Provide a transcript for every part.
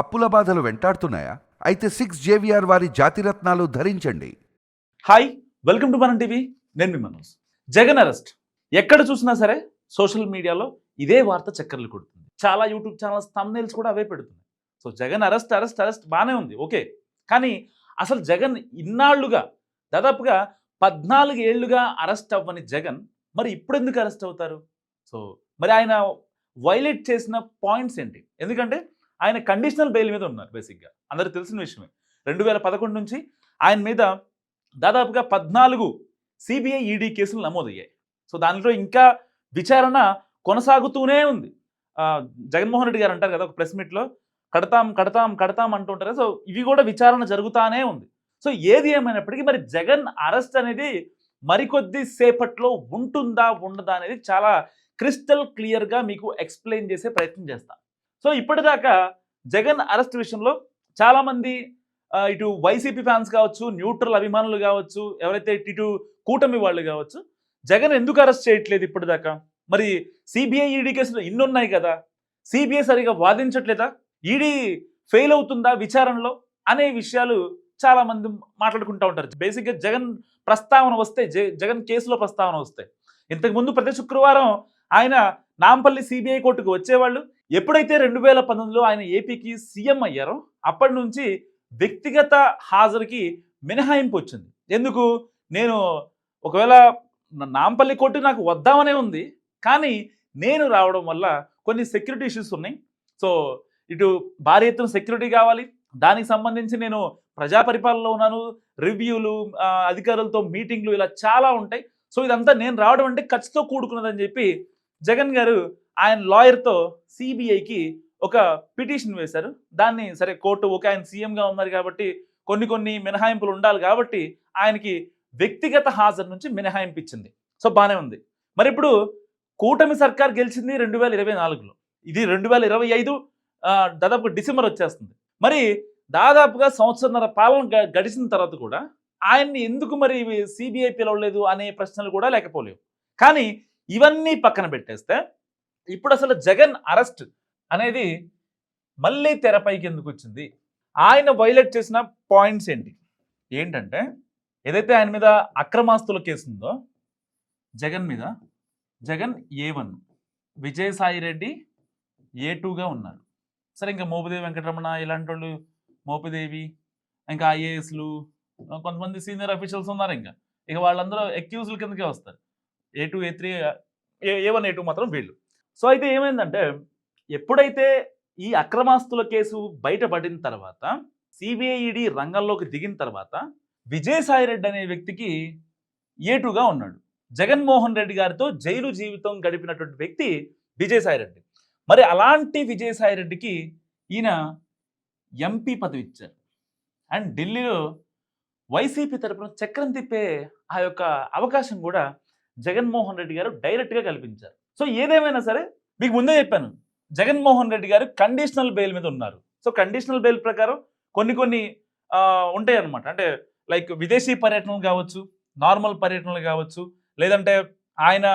అప్పుల బాధలు వెంటాడుతున్నాయా? అయితే సిక్స్ జేవిఆర్ వారి జాతిరత్నాలు ధరించండి. Hi welcome to Manam TV నేను మీ మనోజ్. జగన్ అరెస్ట్. ఎక్కడ చూసినా సరే సోషల్ మీడియాలో ఇదే వార్త చక్కర్లు కొడుతుంది. చాలా యూట్యూబ్ ఛానల్స్ తమ్నేల్స్ కూడా అవే పెడుతున్నాయి. So Jagan arrest arrest arrest బాగానే ఉంది ఓకే. కానీ అసలు జగన్ ఇన్నాళ్ళుగా దాదాపుగా పద్నాలుగు ఏళ్ళుగా అరెస్ట్ అవ్వని జగన్ మరి ఇప్పుడు ఎందుకు అరెస్ట్ అవుతారు? సో మరి ఆయన వైలేట్ చేసిన పాయింట్స్ ఏంటి? ఎందుకంటే ఆయన కండిషనల్ బెయిల్ మీద ఉన్నారు బేసిక్గా అందరికి తెలిసిన విషయమే. రెండు వేల పదకొండు నుంచి ఆయన మీద దాదాపుగా పద్నాలుగు సిబిఐ ఈడీ కేసులు నమోదయ్యాయి. సో దానిలో ఇంకా విచారణ కొనసాగుతూనే ఉంది. జగన్మోహన్ రెడ్డి గారు అంటారు కదా ఒక ప్రెస్ మీట్లో కడతాం కడతాం కడతాం అంటుంటారు. సో ఇవి కూడా విచారణ జరుగుతానే ఉంది. సో ఏది ఏమైనప్పటికీ మరి జగన్ అరెస్ట్ అనేది మరికొద్ది సేపట్లో ఉంటుందా ఉండదా అనేది చాలా క్రిస్టల్ క్లియర్గా మీకు ఎక్స్ప్లెయిన్ చేసే ప్రయత్నం చేస్తాను సో ఇప్పటిదాకా జగన్ అరెస్ట్ విషయంలో చాలామంది ఇటు వైసీపీ ఫ్యాన్స్ కావచ్చు న్యూట్రల్ అభిమానులు కావచ్చు ఎవరైతే ఇటు కూటమి వాళ్ళు కావచ్చు జగన్ ఎందుకు అరెస్ట్ చేయట్లేదు ఇప్పటిదాకా? మరి సిబిఐ ఈడీ కేసులు ఇన్ని ఉన్నాయి కదా సిబిఐ సరిగా వాదించట్లేదా? ఈడీ ఫెయిల్ అవుతుందా విచారణలో? అనే విషయాలు చాలా మంది మాట్లాడుకుంటూ ఉంటారు. బేసిక్గా జగన్ ప్రస్తావన వస్తే జ- జగన్ కేసులో ప్రస్తావన వస్తే. ఇంతకుముందు ప్రతి శుక్రవారం ఆయన నాంపల్లి సిబిఐ కోర్టుకు వచ్చేవాళ్ళు ఎప్పుడైతే రెండు వేల పంతొమ్మిదిలో ఆయన ఏపీకి సీఎం అయ్యారో అప్పటి నుంచి వ్యక్తిగత హాజరుకి మినహాయింపు వచ్చింది. ఎందుకు? నేను ఒకవేళ నాంపల్లి కోర్టు నాకు వద్దామనే ఉంది కానీ నేను రావడం వల్ల కొన్ని సెక్యూరిటీ ఇష్యూస్ ఉన్నాయి. సో ఇటు భారీ ఎత్తున సెక్యూరిటీ కావాలి దానికి సంబంధించి నేను ప్రజా పరిపాలనలో ఉన్నాను రివ్యూలు అధికారులతో మీటింగ్లు ఇలా చాలా ఉంటాయి. సో ఇదంతా నేను రావడం అంటే ఖర్చుతో కూడుకున్నదని చెప్పి జగన్ గారు ఆయన లాయర్తో సిబిఐకి ఒక పిటిషన్ వేశారు. దాన్ని సరే కోర్టు ఒక ఆయన సీఎంగా ఉన్నారు కాబట్టి కొన్ని కొన్ని మినహాయింపులు ఉండాలి కాబట్టి ఆయనకి వ్యక్తిగత హాజరు నుంచి మినహాయింపు ఇచ్చింది సో బాగానే ఉంది. మరి ఇప్పుడు కూటమి సర్కార్ గెలిచింది రెండు వేల ఇరవై నాలుగులో. ఇది రెండు వేల ఇరవై ఐదు దాదాపు డిసెంబర్ వచ్చేస్తుంది. మరి దాదాపుగా సంవత్సరన్నర పాలన గ- గడిచిన తర్వాత కూడా ఆయన్ని ఎందుకు మరి సిబిఐ పిలవలేదు అనే ప్రశ్నలు కూడా లేకపోలేవు. కానీ ఇవన్నీ పక్కన పెట్టేస్తే ఇప్పుడు అసలు జగన్ అరెస్ట్ అనేది మళ్ళీ తెరపైకి ఎందుకు వచ్చింది ఆయన వైలెట్ చేసిన పాయింట్స్ ఏంటి? ఏంటంటే ఏదైతే ఆయన మీద అక్రమాస్తుల కేసు ఉందో జగన్ మీద Jagan A one Vijayasai Reddy A టూగా ఉన్నారు. సరే ఇంకా మోపిదేవి వెంకటరమణ ఇలాంటి వాళ్ళు మోపిదేవి ఇంకా ఐఏఎస్లు కొంతమంది సీనియర్ అఫీషియల్స్ ఉన్నారు ఇంకా. ఇక వాళ్ళందరూ ఎక్యూజ్ల కిందకే వస్తారు. A two A three A one A two మాత్రం వీళ్ళు. సో అయితే ఏమైందంటే ఎప్పుడైతే ఈ అక్రమాస్తుల కేసు బయటపడిన తర్వాత సిబిఐడి రంగంలోకి దిగిన తర్వాత విజయసాయి రెడ్డి అనే వ్యక్తికి ఏటుగా ఉన్నాడు. జగన్మోహన్ రెడ్డి గారితో జైలు జీవితం గడిపినటువంటి వ్యక్తి విజయసాయి రెడ్డి. మరి అలాంటి విజయసాయి రెడ్డికి ఈయన ఎంపీ పదవి ఇచ్చారు. అండ్ ఢిల్లీలో వైసీపీ తరపున చక్రం తిప్పే ఆ యొక్క అవకాశం కూడా జగన్మోహన్ రెడ్డి గారు డైరెక్ట్గా కల్పించారు. సో ఏదేమైనా సరే మీకు ముందే చెప్పాను జగన్మోహన్ రెడ్డి గారు కండిషనల్ బెయిల్ మీద ఉన్నారు. సో కండిషనల్ బెయిల్ ప్రకారం కొన్ని కొన్ని ఉంటాయి అనమాట అంటే లైక్ విదేశీ పర్యటనలు కావచ్చు నార్మల్ పర్యటనలు కావచ్చు లేదంటే ఆయన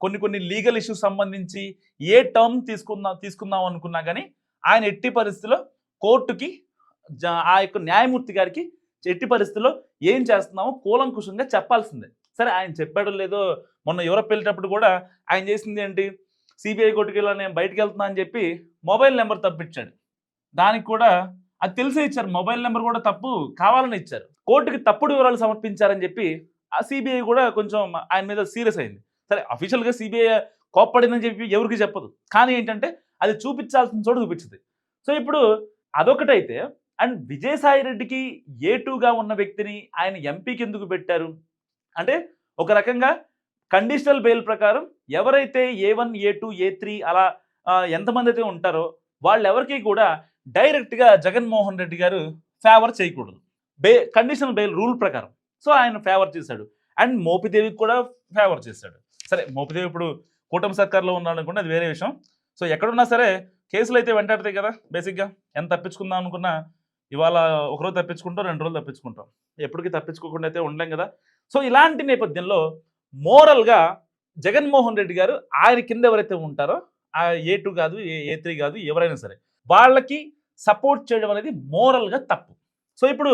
కొన్ని కొన్ని లీగల్ ఇష్యూస్ సంబంధించి ఏ టర్మ్ తీసుకుందాం తీసుకుందాం అనుకున్నా కానీ ఆయన ఎట్టి పరిస్థితిలో కోర్టుకి జ- ఆ యొక్క న్యాయమూర్తి గారికి ఎట్టి పరిస్థితిలో ఏం చేస్తున్నామో కూలంకుషంగా చెప్పాల్సిందే. సరే ఆయన చెప్పాడో లేదో మొన్న యూరప్ వెళ్ళేటప్పుడు కూడా ఆయన చేసింది ఏంటి? సిబిఐ కోర్టుకి నేను బయటకు వెళ్తున్నా అని చెప్పి మొబైల్ నెంబర్ తప్పించాడు. దానికి కూడా అది తెలిసే ఇచ్చారు. మొబైల్ నెంబర్ కూడా తప్పు కావాలని ఇచ్చారు. కోర్టుకి తప్పుడు వివరాలు సమర్పించారని చెప్పి ఆ సిబిఐ కూడా కొంచెం ఆయన మీద సీరియస్ అయింది. సరే అఫీషియల్గా సిబిఐ కోప్పడిందని చెప్పి ఎవరికి చెప్పదు. కానీ ఏంటంటే అది చూపించాల్సిన చోటు చూపించింది. సో ఇప్పుడు అదొకటైతే అండ్ విజయసాయి రెడ్డికి ఏ టూగా ఉన్న వ్యక్తిని ఆయన ఎంపీకి ఎందుకు పెట్టారు? అంటే ఒక రకంగా కండిషనల్ బెయిల్ ప్రకారం ఎవరైతే A one A two A three అలా ఎంతమంది అయితే ఉంటారో వాళ్ళెవరికి కూడా డైరెక్ట్గా జగన్మోహన్ రెడ్డి గారు ఫేవర్ చేయకూడదు. బే కండిషనల్ బెయిల్ రూల్ ప్రకారం. సో ఆయన ఫేవర్ చేశాడు. అండ్ మోపిదేవికి కూడా ఫేవర్ చేశాడు. సరే మోపిదేవి ఇప్పుడు కూటమి సర్కార్లో ఉన్నాడు అనుకుంటే అది వేరే విషయం. సో ఎక్కడున్నా సరే కేసులు అయితే వెంటాడతాయి కదా బేసిక్గా. ఎంత తప్పించుకుందాం అనుకున్నా ఇవాళ ఒకరోజు తప్పించుకుంటాం రెండు రోజులు తప్పించుకుంటాం. ఎప్పటికీ తప్పించుకోకుండా అయితే ఉండలేం కదా. సో ఇలాంటి నేపథ్యంలో మోరల్గా జగన్మోహన్ రెడ్డి గారు ఆయన కింద ఎవరైతే ఉంటారో ఆ ఏ టూ కాదు ఏ ఏ త్రీ కాదు ఎవరైనా సరే వాళ్ళకి సపోర్ట్ చేయడం అనేది మోరల్గా తప్పు. సో ఇప్పుడు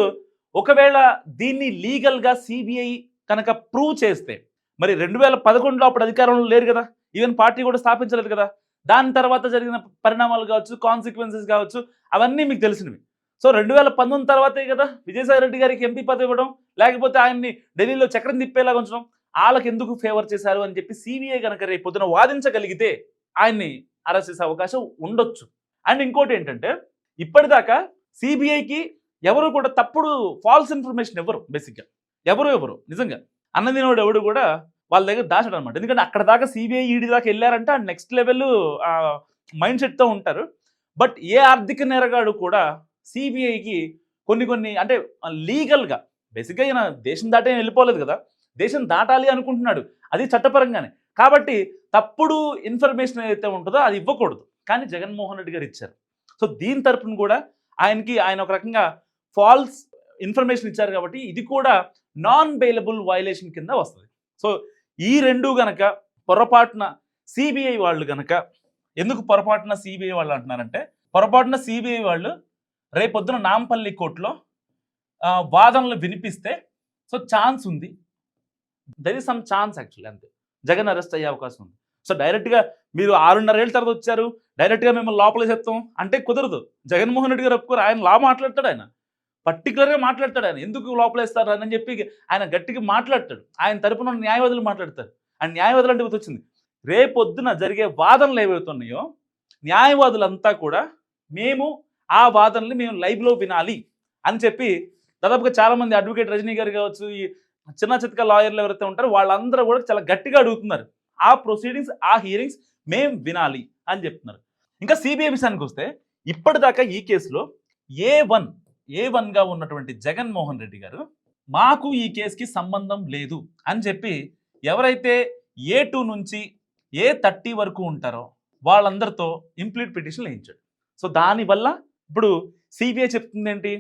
ఒకవేళ దీన్ని లీగల్గా సిబిఐ కనుక ప్రూవ్ చేస్తే మరి రెండు వేల పదకొండులో అప్పుడు అధికారంలో లేరు కదా ఈవెన్ పార్టీ కూడా స్థాపించలేదు కదా దాని తర్వాత జరిగిన పరిణామాలు కావచ్చు కాన్సిక్వెన్సెస్ కావచ్చు అవన్నీ మీకు తెలిసినవి. సో రెండు వేల పంతొమ్మిది తర్వాతే కదా విజయసాయి రెడ్డి గారికి ఎంపీ పదవి ఇవ్వడం లేకపోతే ఆయన్ని ఢిల్లీలో చక్రం తిప్పేలాగా ఉంచడం వాళ్ళకి ఎందుకు ఫేవర్ చేశారు అని చెప్పి సిబిఐ కనుక రేపు పొద్దున వాదించగలిగితే ఆయన్ని అరెస్ట్ చేసే అవకాశం ఉండొచ్చు. అండ్ ఇంకోటి ఏంటంటే ఇప్పటిదాకా సిబిఐకి ఎవరు కూడా తప్పుడు ఫాల్స్ ఇన్ఫర్మేషన్ ఎవరు బేసిక్గా ఎవరు ఎవరు నిజంగా. అన్నదినోడు ఎవడు కూడా వాళ్ళ దగ్గర దాచడం అనమాట ఎందుకంటే అక్కడ దాకా సిబిఐ ఈడీ దాకా వెళ్ళారంటే ఆ నెక్స్ట్ లెవెల్ మైండ్ సెట్తో ఉంటారు. బట్ ఏ ఆర్థిక నేరగాడు కూడా సిబిఐకి కొన్ని కొన్ని అంటే లీగల్గా బేసిక్గా ఈయన దేశం దాటే వెళ్ళిపోలేదు కదా. దేశం దాటాలి అనుకుంటున్నాడు. అది చట్టపరంగానే. కాబట్టి తప్పుడు ఇన్ఫర్మేషన్ ఏదైతే ఉంటుందో అది ఇవ్వకూడదు. కానీ జగన్మోహన్ రెడ్డి గారు ఇచ్చారు. సో దీని తరపున కూడా ఆయనకి ఆయన ఒక రకంగా ఫాల్స్ ఇన్ఫర్మేషన్ ఇచ్చారు కాబట్టి ఇది కూడా నాన్ బెయిలబుల్ వైలేషన్ కింద వస్తుంది. సో ఈ రెండు గనక పొరపాటున సిబిఐ వాళ్ళు గనక ఎందుకు పొరపాటున సిబిఐ వాళ్ళు అంటున్నారంటే పొరపాటున సిబిఐ వాళ్ళు రేపొద్దున నాంపల్లి కోర్టులో వాదనలు వినిపిస్తే సో ఛాన్స్ ఉంది. There is some chance actually అంతే. జగన్ అరెస్ట్ అయ్యే అవకాశం ఉంది. సో డైరెక్ట్గా మీరు ఆరున్నరేళ్ళ తర్వాత వచ్చారు డైరెక్ట్గా మేము లోపల చెప్తాం అంటే కుదరదు. జగన్మోహన్ రెడ్డి గారు ఒప్పుకోరు ఆయన లా మాట్లాడతాడు ఆయన. పర్టికులర్గా మాట్లాడతాడు ఆయన. ఎందుకు లోపలేస్తారు అని చెప్పి ఆయన గట్టిగా మాట్లాడతాడు. ఆయన తరపున న్యాయవాదులు మాట్లాడతారు. ఆయన న్యాయవాదులు అంటే వచ్చింది రేపొద్దున జరిగే వాదనలు ఏవైతున్నాయో న్యాయవాదులంతా కూడా మేము ఆ వాదనల్ని మేము లైవ్లో వినాలి అని చెప్పి దాదాపుగా చాలామంది అడ్వకేట్ రజనీ గారు కావచ్చు ఈ చిన్న చిత్క లాయర్లు ఎవరైతే ఉంటారో వాళ్ళందరూ కూడా చాలా గట్టిగా అడుగుతున్నారు. ఆ ప్రొసీడింగ్స్ ఆ హియరింగ్స్ మేం వినాలి అని చెప్తున్నారు. ఇంకా సిబిఐ విషయానికి వస్తే ఇప్పటిదాకా ఈ కేసులో ఏ వన్ ఏ వన్గా ఉన్నటువంటి జగన్మోహన్ రెడ్డి గారు మాకు ఈ కేసుకి సంబంధం లేదు అని చెప్పి ఎవరైతే ఏ టూ నుంచి ఏ థర్టీ వరకు ఉంటారో వాళ్ళందరితో ఇంప్లీట్ పిటిషన్ వేయించాడు. సో దానివల్ల ఇప్పుడు సిబిఐ చెప్తుంది ఏంటి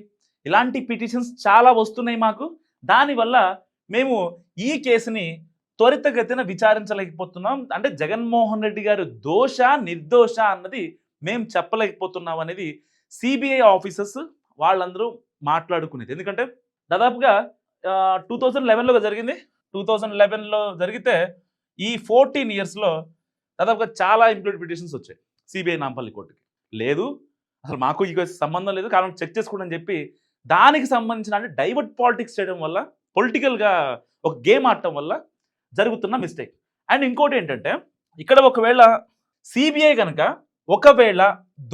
ఇలాంటి పిటిషన్స్ చాలా వస్తున్నాయి మాకు. దానివల్ల మేము ఈ కేసుని త్వరితగతిన విచారించలేకపోతున్నాం. అంటే జగన్మోహన్ రెడ్డి గారు దోష నిర్దోష అన్నది మేము చెప్పలేకపోతున్నాం అనేది సిబిఐ ఆఫీసర్స్ వాళ్ళందరూ మాట్లాడుకునేది. ఎందుకంటే దాదాపుగా టూ థౌజండ్ లెవెన్లో జరిగింది? టూ థౌజండ్ లెవెన్లో జరిగితే ఈ ఫోర్టీన్ ఇయర్స్లో దాదాపుగా చాలా ఇంప్లీట్ పిటిషన్స్ వచ్చాయి. సిబిఐ నాంపల్లి కోర్టుకి. లేదు అసలు మాకు ఈ సంబంధం లేదు. కారణం చెక్ చేసుకోండి అని చెప్పి దానికి సంబంధించిన అంటే డైవర్ట్ పాలిటిక్స్ చేయడం వల్ల పొలిటికల్గా ఒక గేమ్ ఆడటం వల్ల జరుగుతున్న మిస్టేక్ అండ్ ఇంకోటి ఏంటంటే ఇక్కడ ఒకవేళ సిబిఐ కనుక ఒకవేళ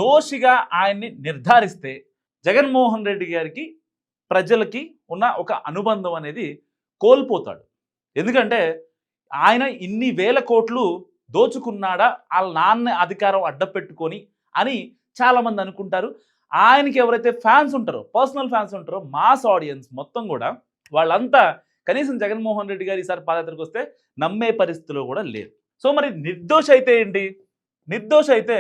దోషిగా ఆయన్ని నిర్ధారిస్తే జగన్మోహన్ రెడ్డి గారికి ప్రజలకి ఉన్న ఒక అనుబంధం అనేది కోల్పోతాడు. ఎందుకంటే ఆయన ఇన్ని వేల కోట్లు దోచుకున్నాడా వాళ్ళ నాన్న అధికారం అడ్డపెట్టుకొని అని చాలామంది అనుకుంటారు. ఆయనకి ఎవరైతే ఫ్యాన్స్ ఉంటారో పర్సనల్ ఫ్యాన్స్ ఉంటారో మాస్ ఆడియన్స్ మొత్తం కూడా వాళ్ళంతా కనీసం జగన్మోహన్ రెడ్డి గారు ఈసారి పాదయాత్రకు వస్తే నమ్మే పరిస్థితిలో కూడా లేరు. సో మరి నిర్దోష అయితే ఏంటి? నిర్దోష అయితే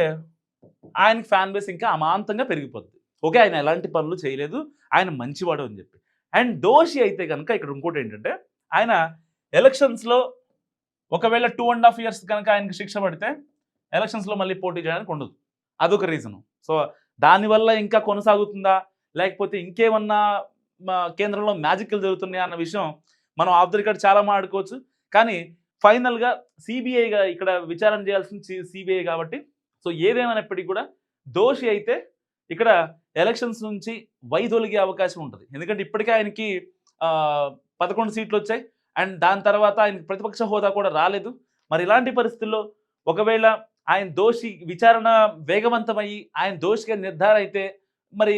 ఆయనకి ఫ్యాన్ బేస్ ఇంకా అమాంతంగా పెరిగిపోద్ది. ఓకే ఆయన ఎలాంటి పనులు చేయలేదు ఆయన మంచివాడు అని చెప్పి. అండ్ దోషి అయితే కనుక ఇక్కడ ఇంకోటి ఏంటంటే ఆయన ఎలక్షన్స్లో ఒకవేళ టూ అండ్ హాఫ్ ఇయర్స్ కనుక ఆయనకి శిక్ష పడితే ఎలక్షన్స్లో మళ్ళీ పోటీ చేయడానికి ఉండదు. అదొక రీజను సో దానివల్ల ఇంకా కొనసాగుతుందా? లేకపోతే ఇంకేమన్నా మా కేంద్రంలో మ్యాజిక్లు జరుగుతున్నాయా అన్న విషయం మనం ఆఫ్ ద రికార్డ్ చాలా మాట్లాడుకోవచ్చు. కానీ ఫైనల్గా సిబిఐగా ఇక్కడ విచారణ చేయాల్సింది సిబిఐ కాబట్టి. సో ఏదేమైనప్పటికీ కూడా దోషి అయితే ఇక్కడ ఎలక్షన్స్ నుంచి వైదొలిగే అవకాశం ఉంటుంది. ఎందుకంటే ఇప్పటికే ఆయనకి పదకొండు సీట్లు వచ్చాయి. అండ్ దాని తర్వాత ఆయనకి ప్రతిపక్ష హోదా కూడా రాలేదు. మరి ఇలాంటి పరిస్థితుల్లో ఒకవేళ ఆయన దోషి విచారణ వేగవంతమయ్యి ఆయన దోషిగా నిర్ధారణ అయితే మరి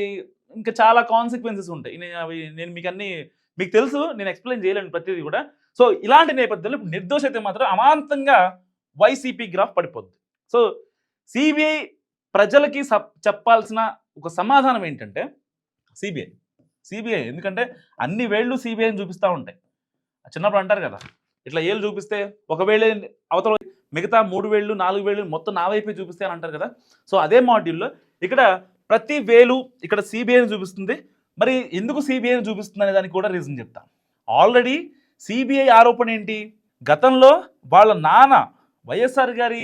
ఇంకా చాలా కాన్సిక్వెన్సెస్ ఉంటాయి. నేను అవి నేను మీకు అన్ని మీకు తెలుసు నేను ఎక్స్ప్లెయిన్ చేయలేను ప్రతిదీ కూడా. సో ఇలాంటి నేపథ్యంలో నిర్దోష అయితే మాత్రం అమాంతంగా వైసీపీ గ్రాఫ్ పడిపోద్ది. సో సిబిఐ ప్రజలకి చెప్పాల్సిన ఒక సమాధానం ఏంటంటే సిబిఐ సిబిఐ ఎందుకంటే అన్ని వేళ్ళు సిబిఐని చూపిస్తూ ఉంటాయి. చిన్నప్పుడు అంటారు కదా ఇట్లా ఏళ్ళు చూపిస్తే ఒకవేళ అవతల మిగతా మూడు వేళ్ళు నాలుగు వేళ్ళు మొత్తం నా వైపే చూపిస్తే అని అంటారు కదా. సో అదే మాడ్యూల్లో ఇక్కడ ప్రతి వేలు ఇక్కడ సిబిఐని చూపిస్తుంది. మరి ఎందుకు సిబిఐని చూపిస్తుంది అనే దానికి కూడా రీజన్ చెప్తాను ఆల్రెడీ సిబిఐ ఆరోపణ ఏంటి? గతంలో వాళ్ళ నాన్న వైఎస్ఆర్ గారి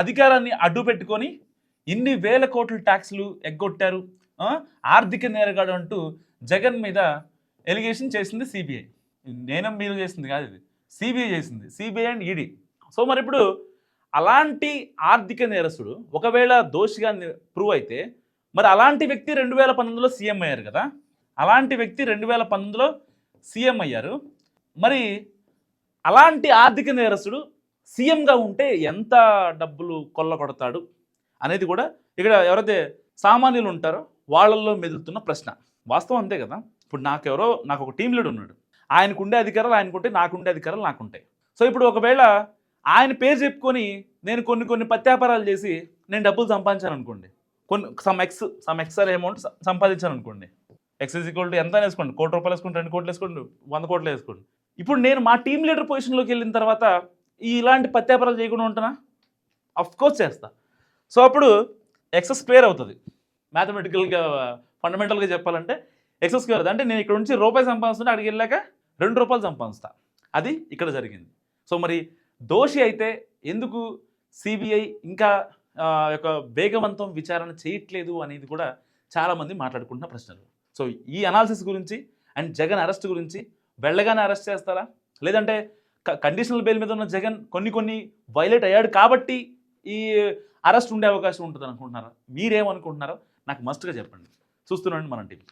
అధికారాన్ని అడ్డు పెట్టుకొని ఇన్ని వేల కోట్ల ట్యాక్స్లు ఎగ్గొట్టారు. ఆర్థిక నేరగాడు అంటూ జగన్ మీద ఎలిగేషన్ చేసింది సిబిఐ నేనం మీరు చేసింది కాదు ఇది. సిబిఐ చేసింది. CBI and ED. సో మరి ఇప్పుడు అలాంటి ఆర్థిక నేరస్తుడు ఒకవేళ దోషిగా ప్రూవ్ అయితే మరి అలాంటి వ్యక్తి రెండు వేల పంతొమ్మిదిలో సీఎం అయ్యారు కదా? అలాంటి వ్యక్తి రెండు వేల పంతొమ్మిదిలో సీఎం అయ్యారు. మరి అలాంటి ఆర్థిక నేరస్తుడు సీఎంగా ఉంటే ఎంత డబ్బులు కొల్ల కొడతాడు అనేది కూడా ఇక్కడ ఎవరైతే సామాన్యులు ఉంటారో వాళ్ళల్లో మెదులుతున్న ప్రశ్న. వాస్తవం అంతే కదా? ఇప్పుడు నాకెవరో నాకు ఒక టీం లీడ్ ఉన్నాడు. ఆయనకు ఉండే అధికారాలు ఆయనకుంటే నాకుండే అధికారాలు నాకుంటాయి. సో ఇప్పుడు ఒకవేళ ఆయన పేరు చెప్పుకొని నేను కొన్ని కొన్ని ప్రత్యాపారాలు చేసి నేను డబ్బులు సంపాదించాను అనుకోండి కొన్ని some X some XR amount సంపాదించాను అనుకోండి ఎక్స్ ఈక్వల్ ఎంత వేసుకోండి. కోటి రూపాయలు వేసుకోండి రెండు కోట్లు వేసుకోండి. వంద కోట్లు వేసుకోండి. ఇప్పుడు నేను మా టీం లీడర్ పొజిషన్లోకి వెళ్ళిన తర్వాత ఇలాంటి ప్రత్యాపారాలు చేయకుండా ఉంటున్నా? అఫ్ కోర్స్ చేస్తా. సో అప్పుడు ఎక్సెస్ స్క్వేర్ అవుతుంది. మ్యాథమెటికల్గా ఫండమెంటల్గా చెప్పాలంటే ఎక్సెస్ స్క్వేర్ అవుతుంది అంటే నేను ఇక్కడ నుంచి రూపాయి సంపాదిస్తుంటే అక్కడికి వెళ్ళాక రెండు రూపాయలు సంపాదిస్తా. అది ఇక్కడ జరిగింది. సో మరి దోషి అయితే ఎందుకు సిబిఐ ఇంకా యొక్క వేగవంతం విచారణ చేయట్లేదు అనేది కూడా చాలామంది మాట్లాడుకుంటున్న ప్రశ్నలు. సో ఈ అనాలిసిస్ గురించి అండ్ జగన్ అరెస్ట్ గురించి వెళ్ళగానే అరెస్ట్ చేస్తారా? లేదంటే కండిషనల్ బెయిల్ మీద ఉన్న జగన్ కొన్ని కొన్ని వైలేట్ అయ్యాడు కాబట్టి ఈ అరెస్ట్ ఉండే అవకాశం ఉంటుంది అనుకుంటున్నారా మీరేమనుకుంటున్నారో నాకు మస్ట్గా చెప్పండి. చూస్తున్నాండి మన టీవీ